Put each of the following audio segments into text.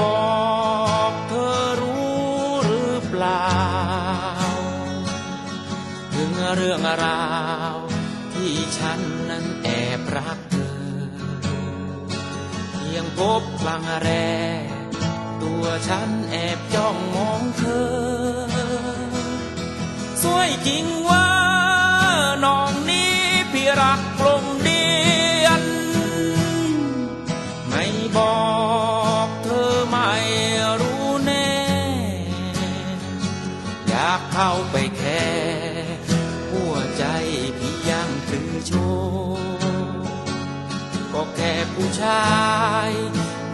บอกเธอรู้หรือเปล่า ถึงเรื่องราวที่ฉันนั้นแอบรักเธอ เพียงพบครั้งแรก ตัวฉันแอบจ้องมองเธอ สวยจริงว่าน้องนี้พี่รักกลมเดียนไม่บอก ผู้ชาย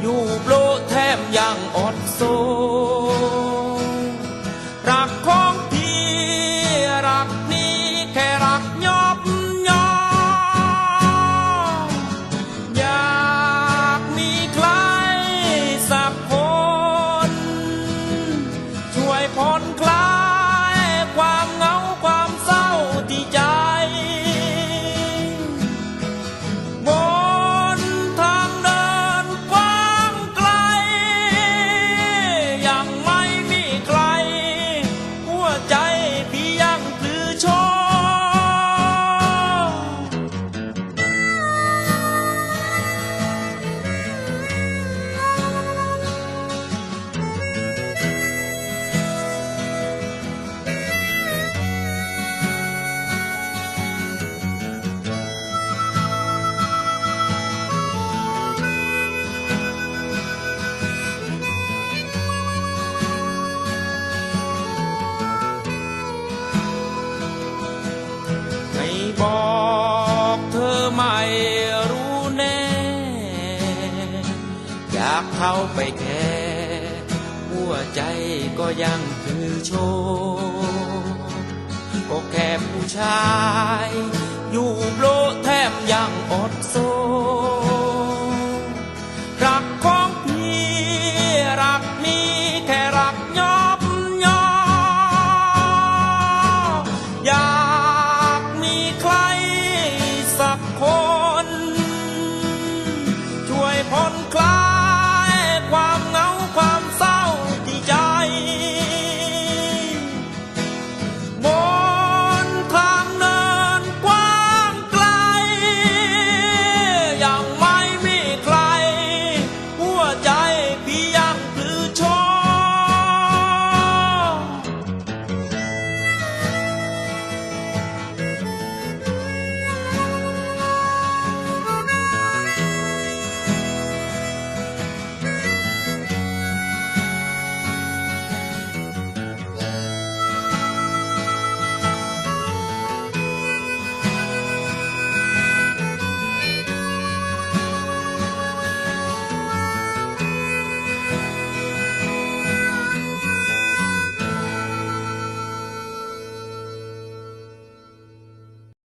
อยู่โปรแทมยังอดโซับเขาไปแค่หัวใจก็ยังคือโชก็แค่ผู้ชาย อยู่โลแทมยังอดโซรักของพี่รักมีแค่รักยอมยอมอยากมีใครสักคน